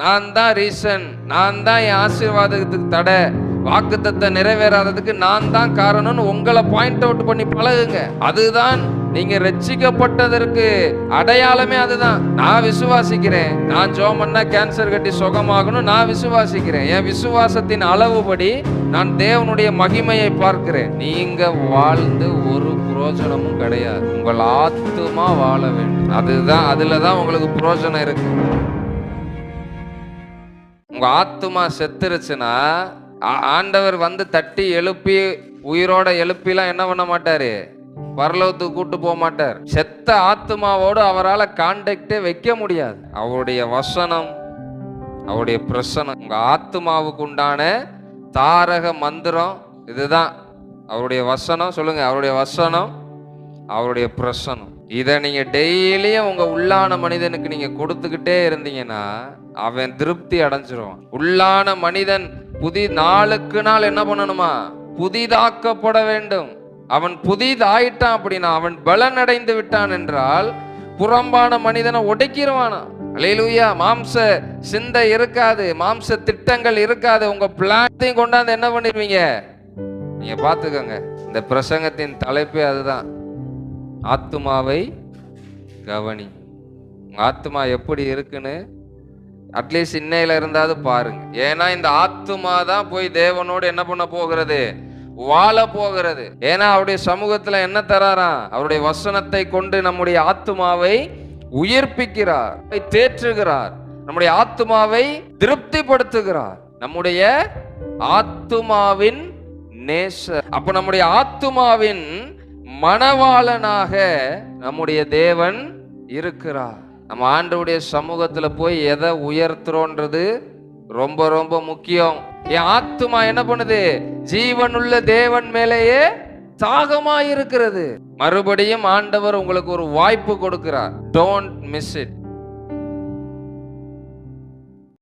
நான் தான் ரீசன் நான் தான் என் ஆசீர்வாதத்துக்கு தடை. வாக்குத்தத்தை நிறைவேறாததுக்கு நான் தான் காரணம்னு உங்களை பாயிண்ட் அவுட் பண்ணி பழகுங்க. அதுதான் நீங்க ரட்சிக்கப்பட்டதற்கு அடையாளமே அதுதான். நான் விசுவாசிக்கிறேன். நான் ஜோம் பண்ணா கேன்சர் கட்டி சுகமாகணும் நான் விசுவாசிக்கிறேன். என் விசுவாசத்தின் அளவுபடி நான் தேவனுடைய மகிமையை பார்க்கிறேன். நீங்க வாழ்ந்து ஒரு புரோஜனமும் கிடையாது. உங்கள் ஆத்துமா வாழ வேண்டும். அதுதான் அதுல தான் உங்களுக்கு புரோஜனம் இருக்கு. உங்கள் ஆத்துமா செத்துருச்சுன்னா ஆ- ஆண்டவர் வந்து தட்டி எழுப்பி உயிரோட எழுப்பிலாம் என்ன பண்ண மாட்டார்? பரலோகத்துக்கு கூட்டு போக மாட்டார். செத்த ஆத்துமாவோடு அவரால் கான்டாக்டே வைக்க முடியாது. அவருடைய வசனம் அவருடைய பிரசனம் உங்கள் ஆத்துமாவுக்கு உண்டான தாரக மந்திரம் இதுதான். அவருடைய வசனம் சொல்லுங்கள் அவருடைய வசனம் அவருடைய பிரசனம். இதை நீங்க டெய்லியும் உங்க உள்ளான மனிதனுக்கு நீங்க கொடுத்துக்கிட்டே இருந்தீங்கன்னா அவன் திருப்தி அடைஞ்சிருவான். உள்ளான மனிதன் புதி நாளுக்கு நாள் என்ன பண்ணணுமா? புதிதாக்கப்பட வேண்டும். அவன் புதிதாயிட்டான் அப்படின்னா அவன் பலனடைந்து விட்டான் என்றால் புறம்பான மனிதனை ஒடுக்கிடுவானா அலையிலூயா மாம்ச சிந்தை இருக்காது மாம்ச திட்டங்கள் இருக்காது. உங்க பிளானையும் கொண்டாந்து என்ன பண்ணிடுவீங்க நீங்க பார்த்துக்கோங்க. இந்த பிரசங்கத்தின் தலைப்பே அதுதான். ஆத்துமாவை கவனி. உங்க ஆத்துமா எப்படி இருக்குன்னு அட்லீஸ்ட் இன்னையில இருந்தாவது பாருங்க. ஏன்னா இந்த ஆத்துமா தான் போய் தேவனோடு என்ன பண்ண போகிறது? வாழ போகிறது. ஏன்னா அவருடைய சமூகத்துல என்ன தராராம்? அவருடைய வசனத்தை கொண்டு நம்முடைய ஆத்துமாவை உயிர்ப்பிக்கிறார். தேற்றுகிறார். நம்முடைய ஆத்துமாவை திருப்திப்படுத்துகிறார். நம்முடைய ஆத்துமாவின் நேசர். அப்ப நம்முடைய ஆத்துமாவின் மணவாளனாக நம்முடைய தேவன் இருக்கிறார். நம்ம ஆண்டவுடைய சமூகத்துல போய் எதை உயர்த்துறோன்றது ரொம்ப ரொம்ப முக்கியம். என் ஆத்துமா என்ன பண்ணுது? ஜீவனுள்ள தேவன் மேலேயே தாகமா இருக்கிறது மறுபடியும் ஆண்டவர் உங்களுக்கு ஒரு வாய்ப்பு கொடுக்கிறார். Don't miss it